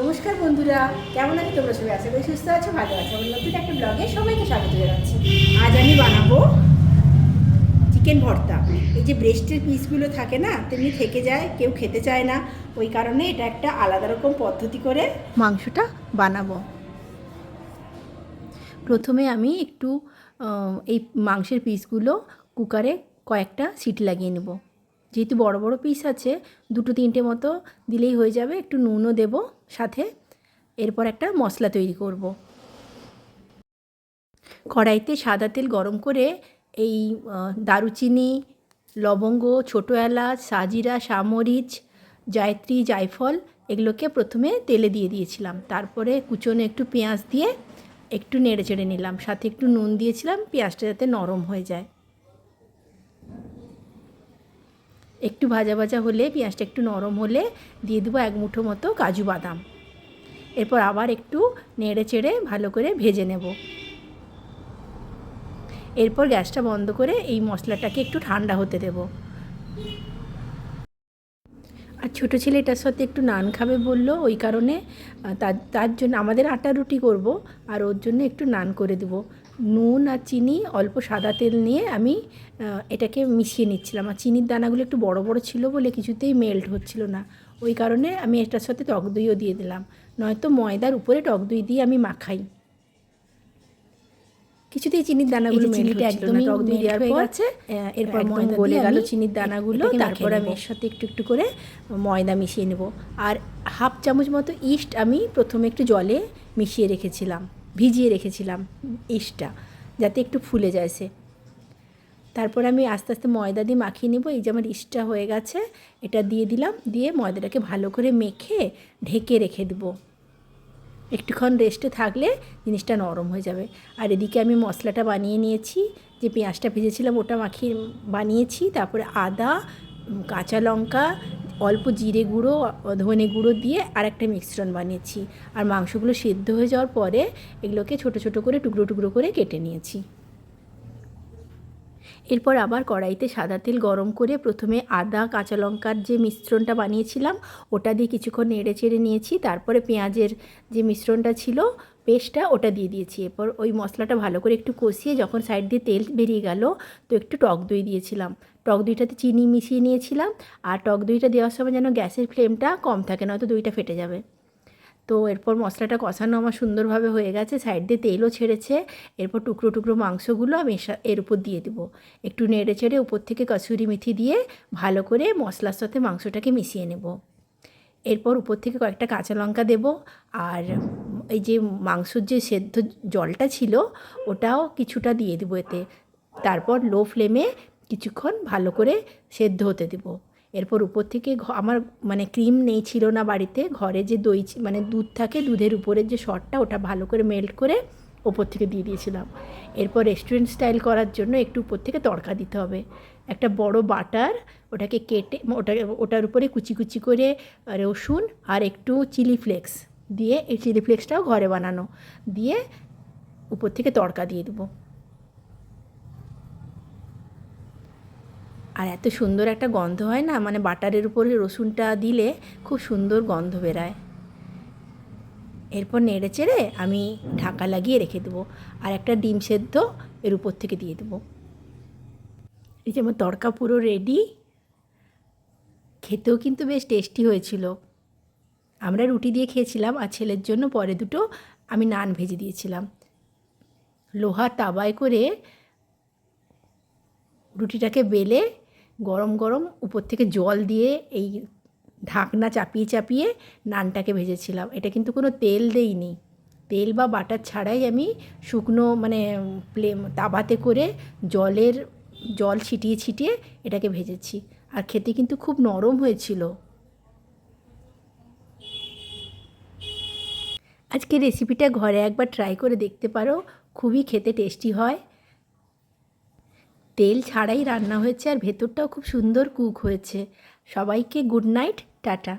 নমস্কার বন্ধুরা, কেমন আছো তোমরা সবাই? আশা করি সুস্থ আছো, ভালো আছো। আমার নতুন একটা ব্লগে সবাইকে স্বাগত জানাচ্ছি। আজ আমি বানাবো চিকেন ভর্তা। এই যে ব্রেস্টের পিসগুলো থাকে না, তেমনি থেকে যায়, কেউ খেতে চায় না। ওই কারণে এটা একটা আলাদা রকম পদ্ধতি করে মাংসটা বানাবো। প্রথমে আমি একটু এই মাংসের পিসগুলো কুকারে কয়েকটা সিট লাগিয়ে নেব। যেহেতু বড় বড় পিস আছে, দুটো তিনটে মতো দিলেই হয়ে যাবে। একটু নুনও দেব সাথে। এরপর একটা মশলা তৈরি করব। কড়াইতে সাদা তেল গরম করে এই দারুচিনি, লবঙ্গ, ছোটো এলাচ, সাজিরা সামরিচ জায়ত্রী, জায়ফল এগুলোকে প্রথমে তেলে দিয়ে দিয়েছিলাম। তারপরে কুচনে একটু পেঁয়াজ দিয়ে একটু নেড়ে চেড়ে নিলাম। সাথে একটু নুন দিয়েছিলাম, পেঁয়াজটা যাতে নরম হয়ে যায়। একটু ভাজা ভাজা হলে, পেঁয়াজটা একটু নরম হলে দিয়ে দেবো এক মুঠো মতো কাজু বাদাম। এরপর আবার একটু নেড়ে চেড়ে ভালো করে ভেজে নেব। এরপর গ্যাসটা বন্ধ করে এই মশলাটাকে একটু ঠান্ডা হতে দেব। আর ছোটো ছেলে এটার সাথে একটু নান খাবে বলল, ওই কারণে তার তার জন্য আমাদের আটা রুটি করব আর ওর জন্য একটু নান করে দেব। নুন আর চিনি অল্প সাদা তেল নিয়ে আমি এটাকে মিশিয়ে নিচ্ছিলাম। আর চিনির দানাগুলো একটু বড় বড় ছিল বলে কিছুতেই মেল্ট হচ্ছিল না। ওই কারণে আমি এটার সাথে টক দইও দিয়ে দিলাম। নয়তো ময়দার উপরে টক দই দিয়ে আমি মাখাই। কিছুতেই চিনির দানাগুলো চিনিটা একদমই টক দই দেওয়ার হয়ে পর গেছে, এরপর ময়দা গেল গেল চিনির দানাগুলো তারপর আমি এর সাথে একটু একটু করে ময়দা মিশিয়ে নেব। আর হাফ চামচ মতো ইস্ট আমি প্রথমে একটু জলে মিশিয়ে রেখেছিলাম। ভিজিয়ে রেখেছিলাম ইস্টটা যাতে একটু ফুলে যায় সে। তারপর আমি আস্তে আস্তে ময়দা দিয়ে মাখিয়ে নেব। এই যে আমার ইস্টটা হয়ে গেছে, এটা দিয়ে দিলাম, দিয়ে ময়দাটাকে ভালো করে মেখে ঢেকে রেখে দেবো। একটুক্ষণ রেস্টে থাকলে জিনিসটা নরম হয়ে যাবে। আর এদিকে আমি মশলাটা বানিয়ে নিয়েছি, যে পেঁয়াজটা ভেজেছিলাম ওটা মাখিয়ে বানিয়েছি, তারপরে আদা, কাঁচা লঙ্কা অল্প জিরে গুঁড়ো ধনে গুঁড়ো দিয়ে আর একটা মিশ্রণ বানিয়েছি। আর মাংসগুলো সেদ্ধ হয়ে যাওয়ার পরে এগুলোকে ছোট ছোট করে টুকরো টুকরো করে কেটে নিয়েছি। এরপর আবার কড়াইতে সাদা তেল গরম করে প্রথমে আদা, কাঁচা লঙ্কার যে মিশ্রণটা বানিয়েছিলাম, ওটা দিয়ে কিছুক্ষণ নেড়ে চেড়ে নিয়েছি। তারপরে পেঁয়াজের যে মিশ্রণটা ছিল, পেস্টটা ওটা দিয়ে দিয়েছি। এরপর ওই মশলাটা ভালো করে একটু কষিয়ে যখন সাইড দিয়ে তেল বেরিয়ে গেল, তো একটু টক দই দিয়েছিলাম। টক দইটাতে চিনি মিশিয়ে নিয়েছিলাম, আর টক দইটা দেওয়ার সময় যেন গ্যাসের ফ্লেমটা কম থাকে, নয়তো দইটা ফেটে যাবে। তো এরপর মশলাটা কষানো আমার সুন্দরভাবে হয়ে গেছে সাইড দিয়ে তেলও ছেড়েছে। এরপর টুকরো টুকরো মাংসগুলো আমি এর উপর দিয়ে দেবো। একটু নেড়ে চেড়ে উপর থেকে কসুরি মেথি দিয়ে ভালো করে মশলার সাথে মাংসটাকে মিশিয়ে নেব। এরপর উপর থেকে কয়েকটা কাঁচা লঙ্কা দেব আর এই যে মাংসর যে সেদ্ধ জলটা ছিল, ওটাও কিছুটা দিয়ে দেবো এতে। তারপর লো ফ্লেমে কিছুক্ষণ ভালো করে সেদ্ধ হতে দেবো। এরপর উপর থেকে আমার মানে ক্রিম নেই, ছিল না বাড়িতে, ঘরে যে দই মানে দুধ থাকে, দুধের উপরের যে শটটা, ওটা ভালো করে মেল্ট করে ওপর থেকে দিয়ে দিয়েছিলাম। এরপর রেস্টুরেন্ট স্টাইল করার জন্য একটু উপর থেকে তড়কা দিতে হবে। একটা বড় বাটার, ওটাকে কেটে, ওটা, ওটার উপরে কুচি কুচি করে রসুন আর একটু চিলি ফ্লেক্স দিয়ে, এই চিলি ফ্লেক্সটাও ঘরে বানানো। দিয়ে উপর থেকে তড়কা দিয়ে দেবো। আর এত সুন্দর একটা গন্ধ হয় না? মানে বাটারের উপরে রসুনটা দিলে খুব সুন্দর গন্ধ বেরায়। এরপর নেড়ে চেড়ে আমি ঢাকা লাগিয়ে রেখে দেবো আর একটা ডিম সেদ্ধ এর উপর থেকে দিয়ে দেবো। এই যে আমার তড়কা পুরো রেডি খেতেও কিন্তু বেশ টেস্টি হয়েছিল। আমরা রুটি দিয়ে খেয়েছিলাম আর ছেলের জন্য পরে দুটো আমি নান ভেজে দিয়েছিলাম। লোহার তাবায় করে রুটিটাকে বেলে গরম গরম উপর থেকে জল দিয়ে এই ঢাকনা চাপিয়ে চাপিয়ে নানটাকে ভেজেছিলাম। এটা কিন্তু কোনো তেল দেইনি। তেল বা বাটার ছাড়াই আমি শুকনো মানে প্লে তাবাতে করে জলের জল ছিটিয়ে ছিটিয়ে এটাকে ভেজেছি। আর খেতে কিন্তু খুব নরম হয়েছিল। আজকে রেসিপিটা ঘরে একবার ট্রাই করে দেখতে পারো। খুবই খেতে টেস্টি হয়। তেল ছাড়াই রান্না হয়েছে আর ভেতরটাও খুব সুন্দর কুক হয়েছে। সবাইকে গুড নাইট টাটা।